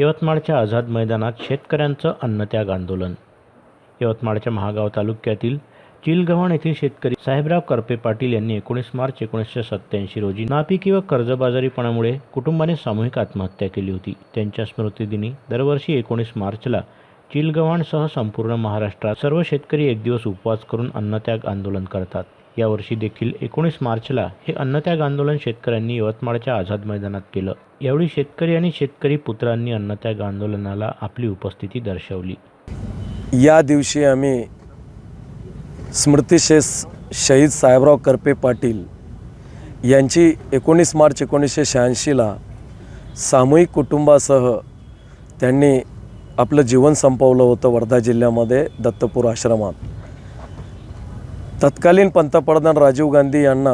यवतमाळच्या आझाद मैदानात शेतकऱ्यांचं अन्नत्याग आंदोलन. यवतमाळच्या महागाव तालुक्यातील चिलगव्हाण येथील शेतकरी साहेबराव करपे पाटील यांनी एकोणीस मार्च एकोणीसशे सत्त्याऐंशी रोजी नापिकी व कर्जबाजारीपणामुळे कुटुंबाने सामूहिक आत्महत्या केली होती. त्यांच्या स्मृतिदिनी दरवर्षी एकोणीस मार्चला चिलगव्हाणसह संपूर्ण महाराष्ट्रात सर्व शेतकरी एक दिवस उपवास करून अन्नत्याग आंदोलन करतात. यावर्षी देखील एकोणीस मार्चला हे अन्नत्याग आंदोलन शेतकऱ्यांनी यवतमाळच्या आझाद मैदानात केलं. यावेळी शेतकरी आणि शेतकरी पुत्रांनी अन्नत्याग आंदोलनाला आपली उपस्थिती दर्शवली. या दिवशी आम्ही स्मृतिशेष शहीद साहेबराव करपे पाटील यांची एकोणीस मार्च एकोणीसशे शहाऐंशीला सामूहिक कुटुंबासह त्यांनी आपलं जीवन संपवलं होतं वर्धा जिल्ह्यामध्ये दत्तपूर आश्रमात. तत्कालीन पंतप्रधान राजीव गांधी यांना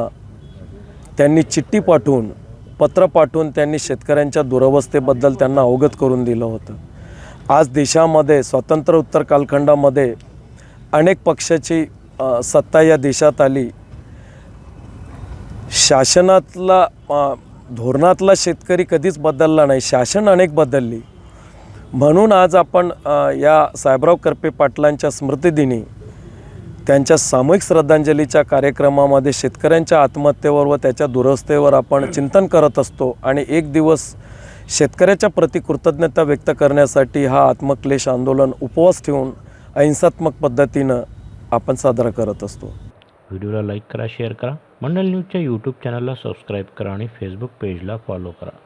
त्यांनी चिठ्ठी पाठवून पत्र पाठवून त्यांनी शेतकऱ्यांच्या दुरवस्थेबद्दल त्यांना अवगत करून दिलं होतं. आज देशामध्ये स्वातंत्र्योत्तर कालखंडामध्ये अनेक पक्षाची सत्ता या देशात आली. शासनातला धोरणातला शेतकरी कधीच बदलला नाही. शासन अनेक बदलली. म्हणून आज आपण या साहेबराव करपे पाटलांच्या स्मृतिदिनी त्यांच्या सामूहिक श्रद्धांजलीच्या कार्यक्रमामध्ये शेतकऱ्यांच्या आत्महत्येवर व त्याच्या दुरवस्थेवर आपण चिंतन करत असतो आणि एक दिवस शेतकऱ्याच्या प्रति कृतज्ञता व्यक्त करण्यासाठी हा आत्मक्लेश आंदोलन उपवास ठेवून अहिंसात्मक पद्धतीनं आपण साजरा करत असतो. व्हिडिओला लाईक करा शेअर करा. मंडल न्यूजच्या यूट्यूब चॅनलला सबस्क्राईब करा आणि फेसबुक पेजला फॉलो करा.